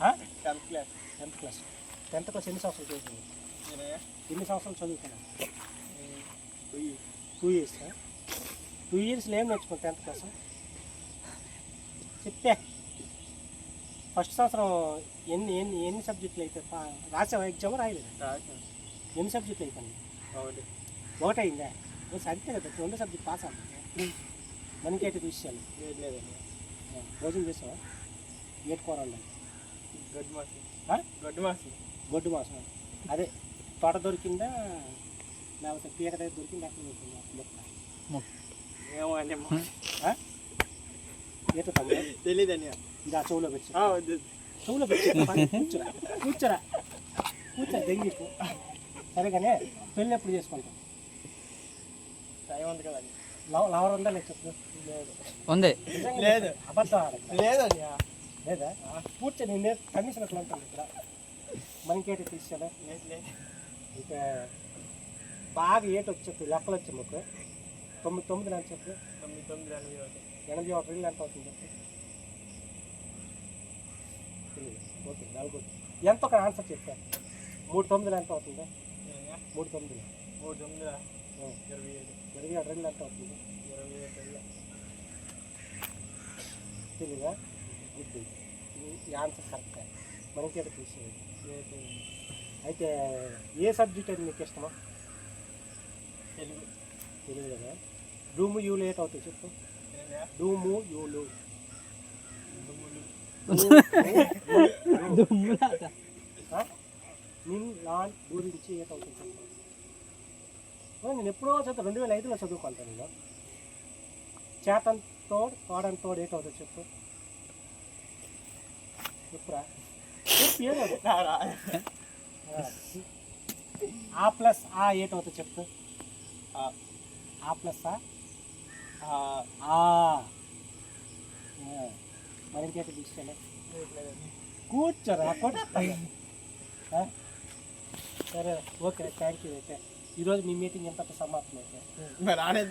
Tenth class tenth class. Tenth class ఎన్ని సంవత్సరాలు చదువుతుంది నేనయ్యా ఎన్ని సంవత్సరాలు చదువుతున్నాను పోయి టూ ఇయర్స్ టూ ఇయర్స్లో ఏం నేర్చుకున్నావు టెన్త్ క్లాస్? చెప్తే ఫస్ట్ సంవత్సరం ఎన్ని ఎన్ని ఎన్ని సబ్జెక్టులు అయితే రాసావా ఎగ్జామ్ రాయలేదు? ఎన్ని సబ్జెక్టులు అయిపోయింది ఒకటి. ఒకటి అయిందా సరిగ్గా కదా రెండు సబ్జెక్ట్ పాస్ అవ్వాలి మనకేటి విషయాలు భోజనం చేసావా? ఏటి కూర ఉండాలి గడ్డి మాసం? గడ్డి మాసం గొడ్డు మాసం అదే తోట దొరికిందా? లేకపోతే పీక దగ్గర దొరికిందా? అక్కడ దొరికిందా? మొక్క ఏమో అండి? ఏటో తెలియదండి చెవులో పెట్టి. చెవులో పెట్టి. కూర్చోరా కూర్చోరా. కూర్చో దెంగిపు సరేగానే పెళ్ళి ఎప్పుడు చేసుకుంటాం టైం ఉంది కదండి లవ లవర్ ఉందా లేదు చెప్పు లేదు. ఉంది లేదు. అబద్ధం. లేదండి లేదా? కూర్చో నేను కమిషన్ అట్లా ఉంటాను ఇక్కడ. మనకేటి లేదు ఇంకా బాగా ఏటి వచ్చి లెక్కలు వచ్చి మాకు. తొమ్మిది తొమ్మిది అని చెప్పు తొమ్మిది తొమ్మిది ఎనభై ఒకటి ఎనభై ఒకటి రీళ్ళు ఎంత అవుతుంది? చెప్పు తెలియదు ఓకే నాలుగు ఎంత ఒక ఆన్సర్ చెప్పా. మూడు తొమ్మిదిలు ఎంత అవుతుంది? మూడు తొమ్మిదిలు మూడు తొమ్మిది ఇరవై ఏడు. ఇరవై ఏడు రీళ్ళు ఎంత అవుతుంది? ఇరవై ఏడు తెలీదా? గుడ్ ఈ ఆన్సర్ కరెక్టే తీసేది లేదు. అయితే ఏ సబ్జెక్ట్ అయితే మీకు ఇష్టమా? తెలుగు. తెలియదు కదా. డూము యూలు ఏట్ అవుతాయి చెప్పు? డూము యూలు? నిన్ లాన్ గురించి ఏట్ అవుతుంది చెప్పు. నేను ఎప్పుడో చదువు రెండు వేల ఐదులో చదువుకుంటాను నేను. తోడ్ తోడన్ తోడ్ ఏట్ అవుతుంది చెప్పు. ఆ. ప్లస్ ఆ ఏట్ అవుతుంది చెప్పు ఆ, ఆ ప్లస్ ఆ ఆ, ఆ. మరి ఇంకేట తీసుకెళ్ళా. లేదు, కూర్చోరా సరే ఓకే థ్యాంక్ యూ అయితే. ఈరోజు మీ మీటింగ్ ఎంత సమాప్తం అయితే?